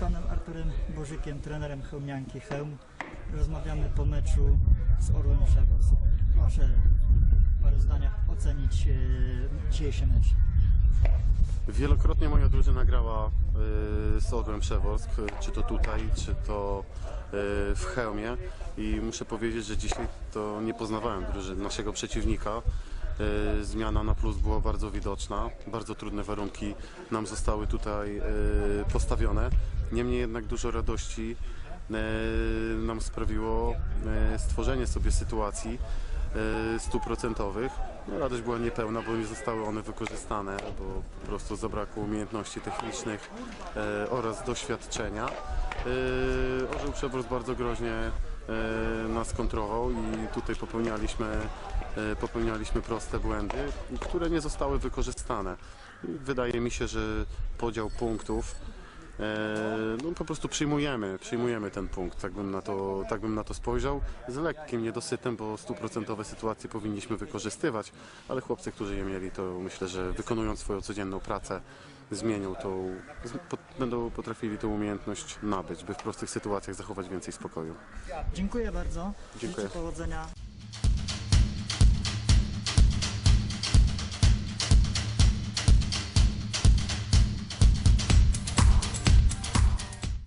panem Arturem Bożykiem, trenerem Chełmianki Chełm. Rozmawiamy po meczu z Orłem Przewóz. Proszę w paru zdaniach ocenić e, dzisiejszy mecz. Wielokrotnie moja drużyna grała y, z Orłem Przeworsk, czy to tutaj, czy to y, w Chełmie i muszę powiedzieć, że dzisiaj to nie poznawałem drużyny, naszego przeciwnika. Y, Zmiana na plus była bardzo widoczna, bardzo trudne warunki nam zostały tutaj y, postawione. Niemniej jednak dużo radości y, nam sprawiło stworzenie sobie sytuacji, e, stuprocentowych. No, radość była niepełna, bo nie zostały one wykorzystane, bo po prostu zabrakło umiejętności technicznych e, oraz doświadczenia. E, Orzeł Przewrót bardzo groźnie e, nas kontrował i tutaj popełnialiśmy, e, popełnialiśmy proste błędy, które nie zostały wykorzystane. Wydaje mi się, że podział punktów no po prostu przyjmujemy, przyjmujemy ten punkt, tak bym na to, tak bym na to spojrzał. Z lekkim niedosytem, bo stuprocentowe sytuacje powinniśmy wykorzystywać, ale chłopcy, którzy je mieli, to myślę, że wykonując swoją codzienną pracę, zmienią tą, po, będą potrafili tę umiejętność nabyć, by w prostych sytuacjach zachować więcej spokoju. Dziękuję bardzo. Dziękuję. Życzę powodzenia